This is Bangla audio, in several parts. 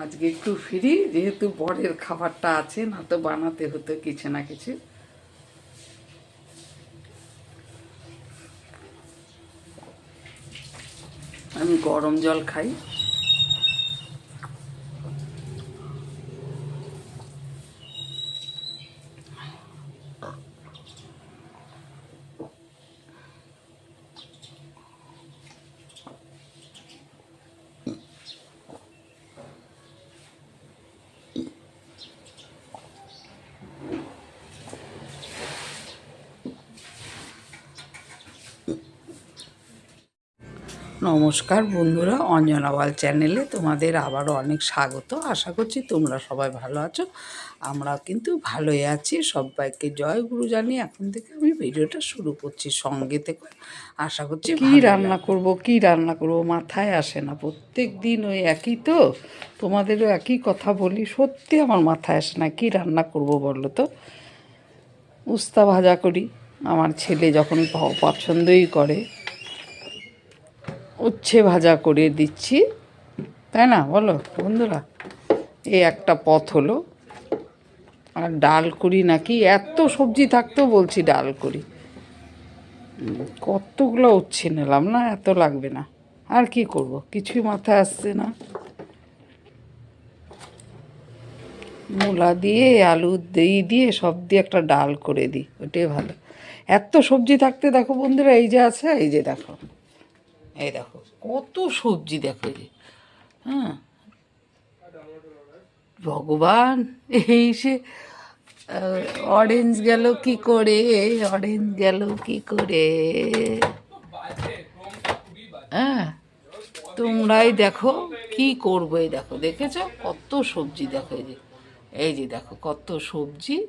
আজকে একটু ফিরি, যেহেতু বরের খাবারটা আছে, না তো বানাতে হতো কিছু না কিছু। আমি গরম জল খাই। নমস্কার বন্ধুরা অঞ্জনাওয়াল চ্যানেলে তোমাদের আবারও অনেক স্বাগত। আশা করছি তোমরা সবাই ভালো আছো। আমরা কিন্তু ভালোই আছি সবাইকে জয় গুরু জানিয়ে এখন থেকে আমি ভিডিওটা শুরু করছি সঙ্গে থেকে। আশা করছি কি রান্না করব কি রান্না করব মাথায় আসে না। প্রত্যেক দিন ওই একই তো। তোমাদেরও একই কথা বলি সত্যি আমার মাথায় আসে না। কি রান্না করব বলো তো? উস্তা ভাজা করি। আমার ছেলে যখন পছন্দই করে। উচ্ছে ভাজা করে দিচ্ছি। তাই না? বলো, বন্ধুরা এ একটা পথ হলো। আর ডাল করি নাকি? এত সবজি থাকতেও বলছি ডাল করি। কতগুলো উচ্ছে নিলাম না? এত লাগবে না। আর কি করব? কিছুই মাথায় আসছে না। মূলা দিয়ে, আলু দিয়ে দিয়ে সব দিয়ে একটা ডাল করে দিই। ওটাই ভালো। এত সবজি থাকতে দেখো বন্ধুরা, এই যে আছে, এই যে দেখো। এই দেখো, কত সবজি দেখো যে। হ্যাঁ। ভগবান, এই সে অরেঞ্জ গেল কি করে? অরেঞ্জ গেল কি করে? হ্যাঁ। তোমরাই দেখো কি করব এই দেখো, দেখেছ? কত সবজি দেখো এই যে। এই যে দেখো, কত সবজি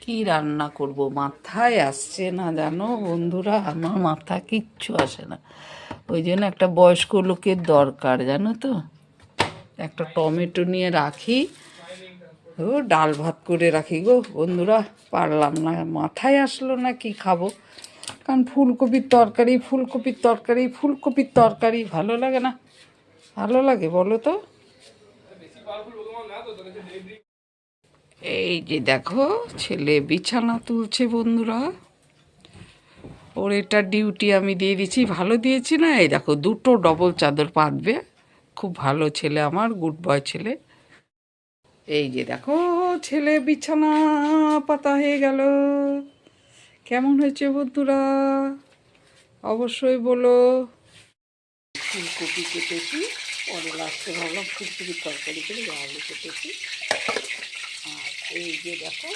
কি রান্না করব? মাথায় আসছে না জানো বন্ধুরা? আমার মাথা কিচ্ছু আসে না। ওই জন্য একটা বয়স্ক লোকের দরকার, জানো তো? একটা টমেটো নিয়ে রাখি। ও, ডাল ভাত করে রাখি গো বন্ধুরা। পারলাম না। মাথায় আসলো না কি খাব? কারণ ফুলকপির তরকারি ফুলকপির তরকারি ফুলকপির তরকারি। ভালো লাগে না? ভালো লাগে, বলো তো? এই যে দেখো, ছেলে বিছানা তুলছে বন্ধুরা। ওর এটা ডিউটি আমি দিয়ে দিচ্ছি ভালো দিয়েছি না? এই দেখো, দুটো ডবল চাদর পাতবে। খুব ভালো ছেলে আমার গুড বয় ছেলে। এই যে দেখো, ছেলে বিছানা পাতা হয়ে গেল। কেমন হয়েছে বন্ধুরা? অবশ্যই বলো। ফুলকপি কেটেছি, পরে লাস্টে ভাবলাম ফুলকপির তরকারি করে আলু কেটেছি। এই যে দেখো,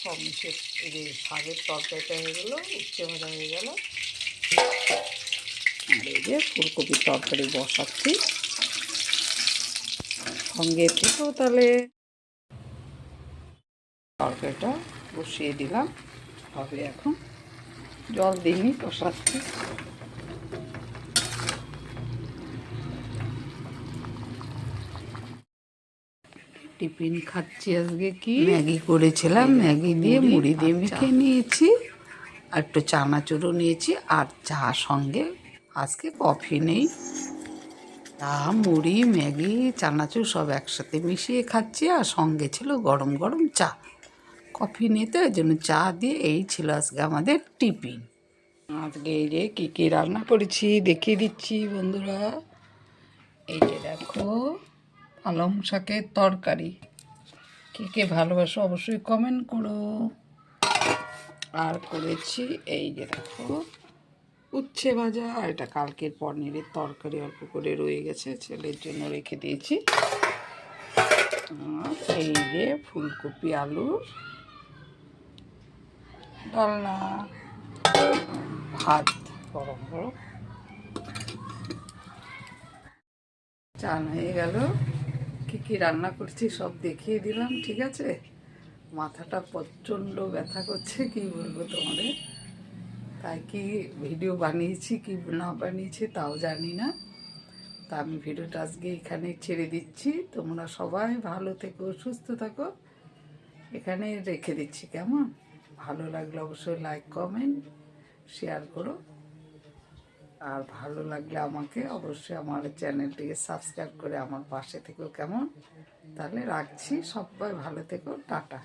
সব মিশে এই যে শাকের তরকারিটা হয়ে গেলো, উচ্ছে ভাজা হয়ে গেল। আর এই যে ফুলকপির তরকারি বসাচ্ছি। সঙ্গে থেকেও তাহলে তরকারিটা বসিয়ে দিলাম। হবে এখন জল দিইনি বসাচ্ছি। টিফিন খাচ্ছি আজকে কি? ম্যাগি করেছিলাম ম্যাগি দিয়ে মুড়ি দিয়ে মেখে নিয়েছি আর একটু চানাচুরও নিয়েছি আর চা সঙ্গে আজকে কফি নেই। চা মুড়ি ম্যাগি চানাচুর সব একসাথে মিশিয়ে খাচ্ছি আর সঙ্গে ছিল গরম গরম চা। কফি নিতে ওই জন্য চা দিয়ে এই ছিল আজকে আমাদের টিফিন। আজকে এই যে কী কী রান্না করেছি দেখিয়ে দিচ্ছি বন্ধুরা। এই যে দেখো পালং শাকের তরকারি। কে কে ভালোবাসো অবশ্যই কমেন্ট করো। আর করেছি এই যে দেখো, উচ্ছে ভাজা এটা কালকের পনিরের তরকারি অল্প করে রয়ে গেছে, ছেলের জন্য রেখে দিয়েছি। এই যে ফুলকপি আলুর ডালনা, ভাত, গরম গরম। চান হয়ে গেল। কি কি রান্না করছি সব দেখিয়ে দিলাম, ঠিক আছে? মাথাটা প্রচণ্ড ব্যথা করছে, কি বলব তোমাদের? তাই কি ভিডিও বানিয়েছি, কি না বানিয়েছি তাও জানি না। তা আমি ভিডিওটা আজকে এখানে ছেড়ে দিচ্ছি। তোমরা সবাই ভালো থেকো, সুস্থ থাকো। এখানে রেখে দিচ্ছি, কেমন? ভালো লাগলে অবশ্যই লাইক কমেন্ট শেয়ার করো। আর ভালো লাগলে আমাকে অবশ্যই আমার চ্যানেলটিকে সাবস্ক্রাইব করে আমার পাশে থেকেও কেমন? তাহলে রাখছি, সবাই ভালো থেকো, টাটা।